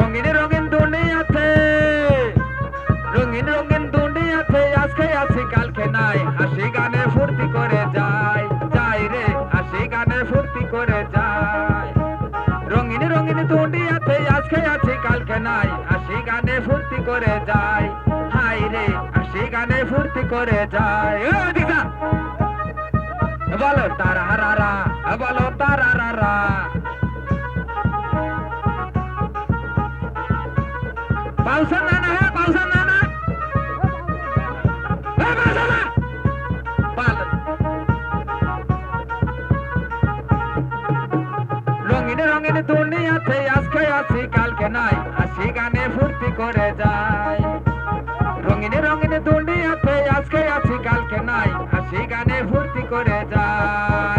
রঙিন রঙিন দুনিয়াতে রঙিন রঙিন দুনিয়াতে আজকে আছি কালকে নাই। হাসি গানে ফুর্তি করে যায় যাই রে, হাসি গানে ফুর্তি করে যায় রঙিন রঙিন দুনিয়াতে আজকে আছি কালকে নাই। হাসি গানে ফুর্তি করে যায় হাই রে, হাসি গানে ফুর্তি করে ও বলো তারা হারারা বলো পাউসার হ্যাঁ, না না হ্যাঁ পাউসার না। না রঙিনে রঙিনে দুনিয়াতে আজকে আসি, কালকে নাই। হাসি গানে ফুর্তি করে যায় রঙিনে রঙিনে দুনিয়াতে আজকে আসি, কালকে নাই। হাসি গানে ফুর্তি করে যায়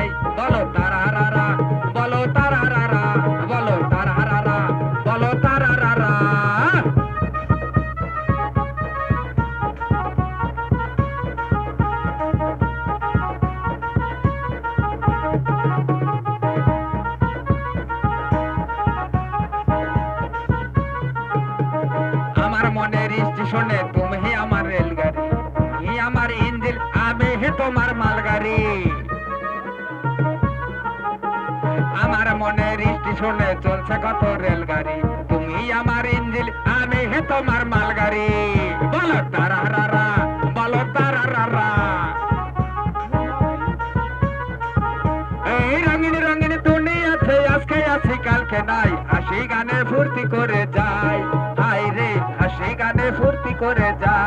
মনের স্টেশনে তুমি হে আমার রেলগাড়ি হি আমার ইঞ্জিন, আমি হে তোমার মালগাড়ি। আমার মনের স্টেশনে চলছে কত রেলগাড়ি, তুমি আমার ইঞ্জিন, আমি হে তোমার মালগাড়ি। বলো তারা রারা বলো তারা রারা এই রঙিন রঙিন দুনিয়াতে আজকে আছি, কালকে নাই। হাসি গানে ফুর্তি করে গানে ফুর্তি করে যায়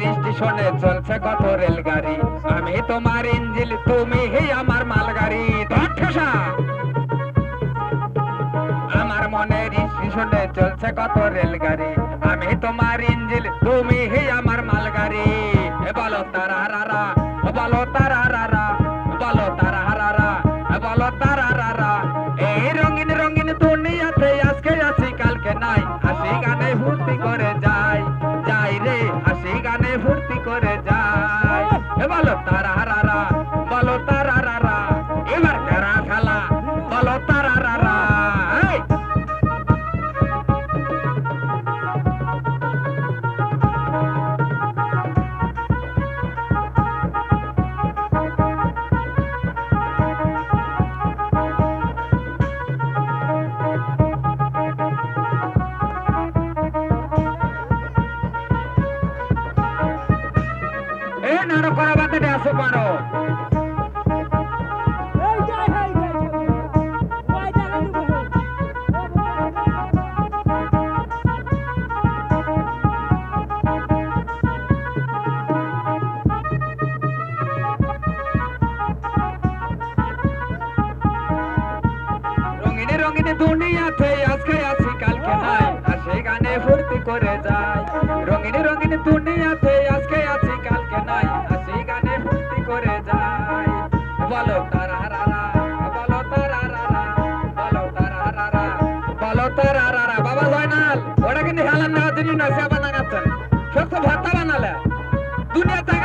মনের স্টেশনে চলছে কত রেলগাড়ি। আমি তোমার ইঞ্জিল তুমি হে আমার মালগাড়ি। আমার মনের স্টেশনে চলছে কত রেলগাড়ি। আমি তোমার ইঞ্জিল তুমি হে আমার মালগাড়ি। বলো তারা রারা বলো তারা রারা যায় এ আসো পারো। যাই যাই রঙিনে দুনিয়াতে আজকে আছি, কালকে নাই। হাসি গানে ফুর্তি করে যায় রঙিনে রঙিনে দুনিয়াতে Dunia tak